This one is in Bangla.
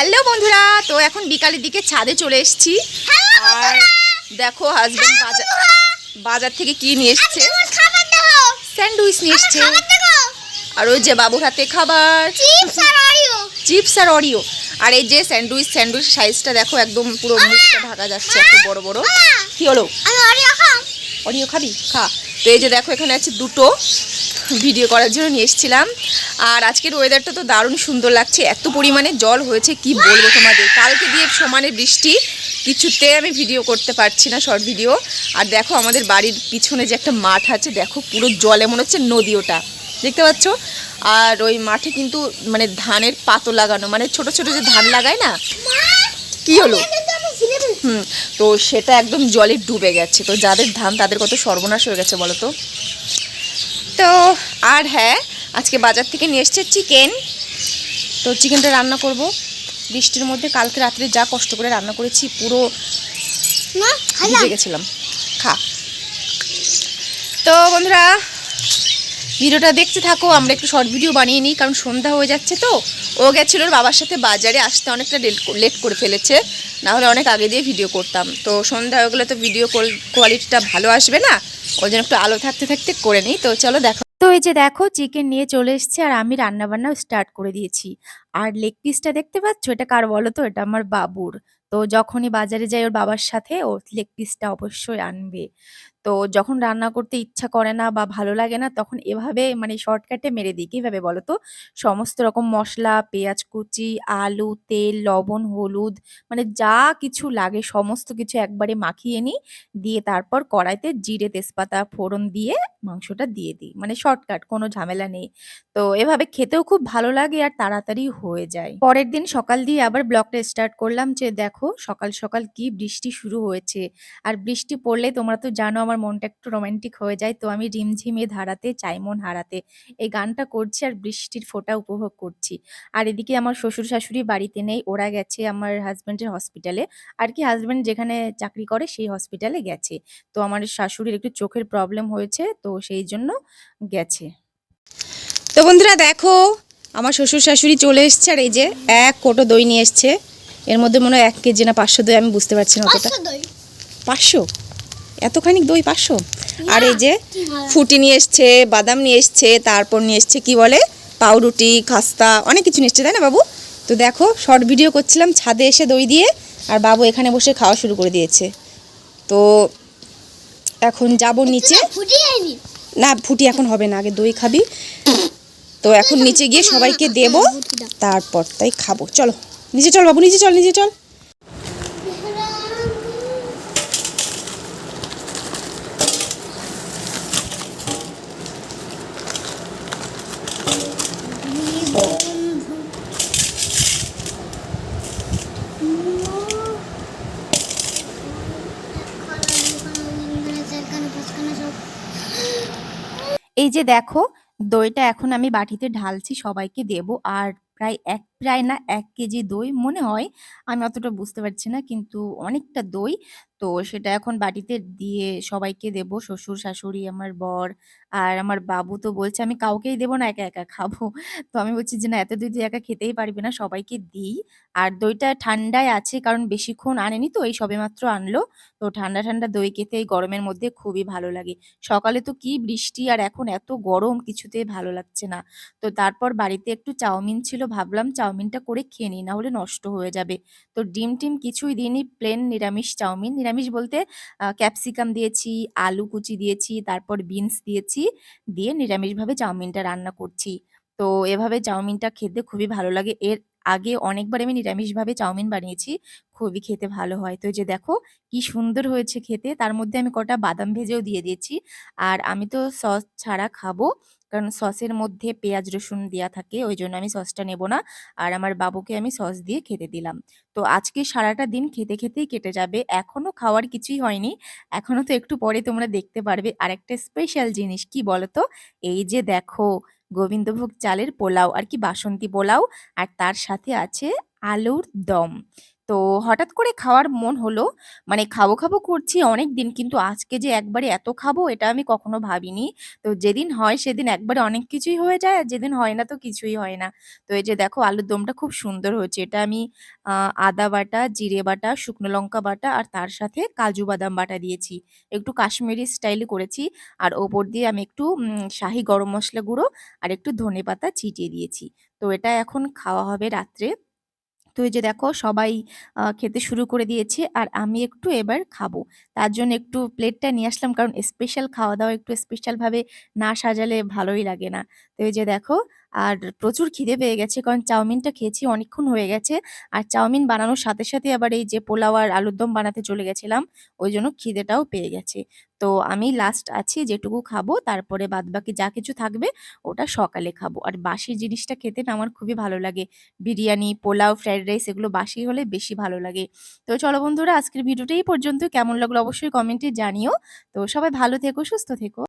হ্যালো বন্ধুরা তো এখন বিকালের দিকে ছাদে চলে এসেছি। আর দেখো হাজবেন্ড বাজার বাজার থেকে কি নিয়ে এসছে? স্যান্ডউইচ নিয়ে এসছে। আর ওই যে বাবুর হাতে খাবার। চিপস আর অরিও আর এই যে স্যান্ডউইচ স্যান্ডউইচ সাইজটা দেখো একদম পুরো মুখটা ঢাকা যাচ্ছে এত বড় বড়। কি হলো? অরিও খাবি? খা। তো এই যে দেখো এখানে আছে দুটো ভিডিও করার জন্য নিয়ে এসেছিলাম। আর আজকের ওয়েদারটা তো দারুণ সুন্দর লাগছে। এত পরিমাণে জল হয়েছে, কি বলব তোমাদের? কালকে দিয়ে সমানে বৃষ্টি, কিছুতে আমি ভিডিও করতে পারছি না শর্ট ভিডিও আর দেখো আমাদের বাড়ির পিছনে যে একটা মাঠ আছে, দেখো পুরো জলে মনে হচ্ছে নদী ওটা। দেখতে পাচ্ছ? আর ওই মাঠে কিন্তু মানে ধানের পাতো লাগানো মানে ছোট ছোট যে ধান লাগায় না? কি হলো? হুম, তো সেটা একদম জলে ডুবে গেছে। তো যাদের ধান, তাদের কত সর্বনাশ হয়ে গেছে বলো তো? তো আর হ্যাঁ আজকে বাজার থেকে নিয়ে এসছে চিকেন তো চিকেনটা রান্না করব। বৃষ্টির মধ্যে কালকে রাত্রে যা কষ্ট করে রান্না করেছি পুরো ভিজে গেছিলাম। খা। তো বন্ধুরা ভিডিওটা দেখতে থাকো আমরা একটু শর্ট ভিডিও বানিয়ে নিই কারণ সন্ধ্যা হয়ে যাচ্ছে তো। ও গেছিল ওর বাবার সাথে বাজারে, আসতে অনেকটা লেট করে ফেলেছে। না হলে অনেক আগে দিয়ে ভিডিও করতাম। তো সন্ধ্যা হয়ে গেলে তো ভিডিও কোয়ালিটিটা ভালো আসবে না? ওই জন্য একটু আলো থাকতে থাকতে করে নিই। তো চলো দেখো তো এই যে দেখো চিকেন নিয়ে চলে এসছে আর আমি রান্না বান্নাও স্টার্ট করে দিয়েছি। আর লেগ পিসটা দেখতে পাচ্ছ? এটা কার বলো তো? এটা আমার বাবুর। তো যখনই বাজারে যাই ওর বাবার সাথে ও লেগ পিসটা অবশ্যই আনবে। তো যখন রান্না করতে ইচ্ছা করে না বা ভালো লাগে না, তখন এভাবে মানে শর্টকাটে মেরে দিই। কীভাবে বলো তো সমস্ত রকম মশলা, পেঁয়াজ কুচি, আলু, তেল, লবণ, হলুদ মানে যা কিছু লাগে সমস্ত কিছু একবারে মাখিয়ে নিই। দিয়ে তারপর কড়াইতে জিরে তেজপাতা, ফোড়ন দিয়ে মাংসটা দিয়ে দিই। মানে শর্টকাট কোনো ঝামেলা নেই। তো এভাবে খেতেও খুব ভালো লাগে আর তাড়াতাড়ি হয়ে যায়। পরের দিন সকাল দিয়ে আবার ব্লগটা স্টার্ট করলাম যে, দেখো, সকাল সকাল কি বৃষ্টি শুরু হয়েছে। আর বৃষ্টি পড়লে তোমরা তো জানো আমার মনটা একটু রোমান্টিক হয়ে যায় তো আমি রিমঝিমে ধারাতে চাই মন হারাতে এই গানটা করছি আর বৃষ্টির ফোঁটা উপভোগ করছি। আর এদিকে আমার শ্বশুর শাশুড়ি বাড়িতে নেই ওরা গেছে আমার হাজব্যান্ডের হসপিটালে আর কি হাজব্যান্ড যেখানে চাকরি করে সেই হসপিটালে গেছে। তো আমার শাশুড়ির একটু চোখের প্রবলেম হয়েছে তো সেই জন্য গেছে। তো বন্ধুরা দেখো আমার শ্বশুর শাশুড়ি চলে এসছে আর এই যে এক কোটো দই নিয়ে এসছে। এর মধ্যে মনে হয় এক কেজি না পাঁচশো দই আমি বুঝতে পারছি না অতটা। পাঁচশো? এতখানি দই পাঁচশো? আর এই যে ফুটি নিয়ে এসছে বাদাম নিয়ে এসছে তারপর নিয়ে এসছে কি বলে? পাউরুটি খাস্তা অনেক কিছু নিয়ে এসছে তাই না বাবু? তো দেখো শর্ট ভিডিও করছিলাম ছাদে এসে দই দিয়ে আর বাবু এখানে বসে খাওয়া শুরু করে দিয়েছে। তো এখন যাব নিচে। না ফুটি এখন হবে না আগে দই খাবি। তো এখন নিচে গিয়ে সবাইকে দেব তারপর তাই খাব। চলো নিচে চল বাবু নিচে চল নিচে চল। এই যে দেখো দইটা এখন আমি বাটিতে ঢালছি সবাইকে দেব। আর প্রায় এক প্রায় না এক কেজি দই। মনে হয় আমি অতটা বুঝতে পারছি না, কিন্তু অনেকটা দই। তো সেটা এখন বাটিতে দিয়ে সবাইকে দেব, শ্বশুর, শাশুড়ি, আমার বর আর আমার বাবু তো বলছে, আমি কাউকেই দেবো না, একা একা খাব। তো আমি বলছি যে, না, এত দই তুই একা খেতেই পারবি না, সবাইকে দিই। আর দইটা ঠান্ডায় আছে, কারণ বেশিক্ষণ আনেনি তো, এই সবেমাত্র আনলো। তো ঠান্ডা ঠান্ডা দই খেতে এই গরমের মধ্যে খুবই ভালো লাগে। সকালে তো কি বৃষ্টি আর এখন এত গরম, কিছুতেই ভালো লাগছে না। তো তারপর বাড়িতে একটু চাউমিন ছিল, ভাবলাম চাউমিনটা করে খেয়ে নিই না হলে নষ্ট হয়ে যাবে। তো ডিম টিম কিছুই দিইনি প্লেন নিরামিষ চাউমিন। নিরামিষ বলতে ক্যাপসিকাম দিয়েছি, আলু কুচি দিয়েছি, তারপর বিনস দিয়েছি, দিয়ে নিরামিষভাবে চাউমিনটা রান্না করছি। তো এভাবে চাউমিনটা খেতে খুবই ভালো লাগে। এর আগে অনেকবার আমি নিরামিষভাবে চাউমিন বানিয়েছি, খুবই খেতে ভালো হয়। তো যে দেখো, কি সুন্দর হয়েছে খেতে। তার মধ্যে আমি কটা বাদাম ভেজেও দিয়ে দিয়েছি। আর আমি তো সস ছাড়া খাব। কারণ সসের মধ্যে পেঁয়াজ রসুন দেওয়া থাকে ওই জন্য আমি সসটা নেব না। আর আমার বাবুকে আমি সস দিয়ে খেতে দিলাম। তো আজকে সারাটা দিন খেতে খেতেই কেটে যাবে। এখনও খাওয়ার কিছুই হয়নি। এখনও তো একটু পরে তোমরা দেখতে পারবে আর একটা স্পেশাল জিনিস। কি বলতো? এই যে দেখো, গোবিন্দভোগ চালের পোলাও আর কি বাসন্তী পোলাও। আর তার সাথে আছে আলুর দম। তো হঠাৎ করে খাওয়ার মন হলো। মানে খাব খাব করছি অনেক দিন কিন্তু আজকে যে একবারে এত খাব, এটা আমি কখনো ভাবিনি। তো যেদিন হয় সেদিন একবারে অনেক কিছুই হয়ে যায়, আর যেদিন হয় না তো কিছুই হয় না। তো এই যে দেখো আলুর দমটা খুব সুন্দর হয়েছে। এটা আমি আদা বাটা, জিরে বাটা, শুকনো লঙ্কা বাটা আর তার সাথে কাজু বাদাম বাটা দিয়েছি। একটু কাশ্মীরি স্টাইলে করেছি। আর ওপর দিয়ে আমি একটু শাহি গরম মশলা গুঁড়ো আর একটু ধনে পাতা ছিটিয়ে দিয়েছি। তো এটা এখন খাওয়া হবে রাত্রে। তো এই যে দেখো সবাই খেতে শুরু করে দিয়েছে আর আমি একটু এবার খাব। তার জন্য একটু প্লেটটা নিয়ে আসলাম কারণ স্পেশাল খাওয়া দাওয়া একটু স্পেশালভাবে না সাজালে ভালোই লাগে না। তো এই যে দেখো আর প্রচুর খিদে পেয়ে গেছে কারণ চাউমিনটা খেয়েছি, অনেকক্ষণ হয়ে গেছে। আর চাউমিন বানানোর সাথে সাথে আবার এই যে পোলাও আর আলুর দম বানাতে চলে গেছিলাম, ওই জন্য খিদেটাও পেয়ে গেছে। তো আমি লাস্ট আছি, যেটুকু খাব, তারপরে বাদবাকি যা কিছু থাকবে, ওটা সকালে খাব। আর বাসি জিনিসটা খেতে না আমার খুবই ভালো লাগে। বিরিয়ানি, পোলাও ফ্রাইড রাইস এগুলো বাসি হলে বেশি ভালো লাগে। তো চলো বন্ধুরা, আজকের ভিডিওটা এই পর্যন্ত কেমন লাগল অবশ্যই কমেন্টে জানিও। তো সবাই ভালো থেকো, সুস্থ থেকো।